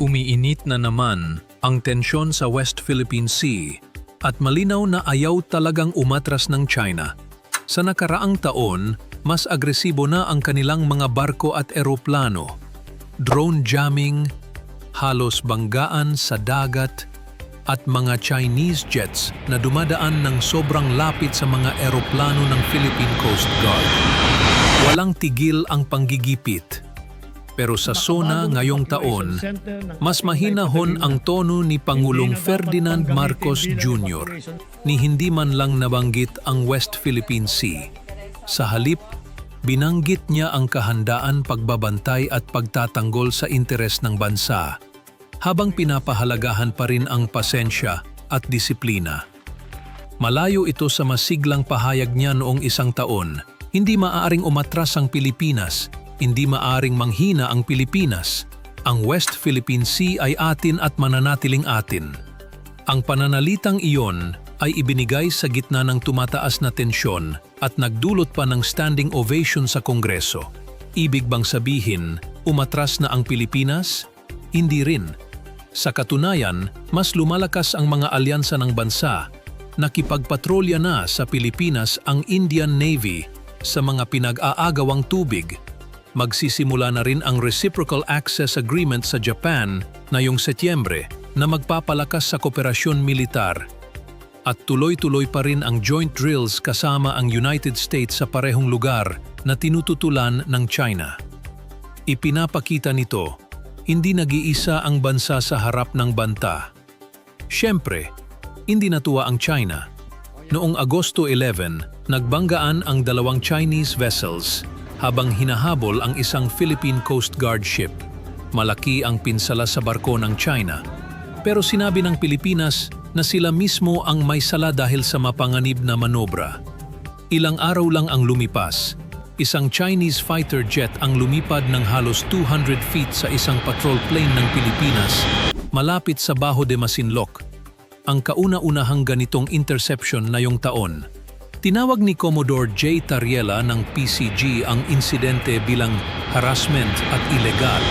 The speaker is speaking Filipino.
Umiinit na naman ang tensyon sa West Philippine Sea at malinaw na ayaw talagang umatras ng China. Sa nakaraang taon, mas agresibo na ang kanilang mga barko at eroplano. Drone jamming, halos banggaan sa dagat, at mga Chinese jets na dumadaan ng sobrang lapit sa mga eroplano ng Philippine Coast Guard. Walang tigil ang panggigipit. Pero sa SONA ngayong taon, mas mahinahon ang tono ni Pangulong Ferdinand Marcos Jr. ni hindi man lang nabanggit ang West Philippine Sea. Sa halip, binanggit niya ang kahandaan pagbabantay at pagtatanggol sa interes ng bansa, habang pinapahalagahan pa rin ang pasensya at disiplina. Malayo ito sa masiglang pahayag niya noong isang taon, hindi maaaring umatras ang Pilipinas, hindi maaring manghina ang Pilipinas. Ang West Philippine Sea ay atin at mananatiling atin. Ang pananalitang iyon ay ibinigay sa gitna ng tumataas na tensyon at nagdulot pa ng standing ovation sa Kongreso. Ibig bang sabihin, umatras na ang Pilipinas? Hindi rin. Sa katunayan, mas lumalakas ang mga alyansa ng bansa. Nakipagpatrolya na sa Pilipinas ang Indian Navy sa mga pinag-aagawang tubig. Magsisimula na rin ang Reciprocal Access Agreement sa Japan ngayong Setyembre na magpapalakas sa kooperasyon militar at tuloy-tuloy pa rin ang joint drills kasama ang United States sa parehong lugar na tinututulan ng China. Ipinapakita nito, hindi nag-iisa ang bansa sa harap ng banta. Siyempre, hindi natuwa ang China. Noong Agosto 11, nagbanggaan ang dalawang Chinese vessels habang hinahabol ang isang Philippine Coast Guard ship. Malaki ang pinsala sa barko ng China. Pero sinabi ng Pilipinas na sila mismo ang may sala dahil sa mapanganib na manobra. Ilang araw lang ang lumipas, isang Chinese fighter jet ang lumipad ng halos 200 feet sa isang patrol plane ng Pilipinas malapit sa Baho de Masinloc, ang kauna-unahang ganitong interception na yung taon. Tinawag ni Commodore J. Tariela ng PCG ang insidente bilang harassment at illegal.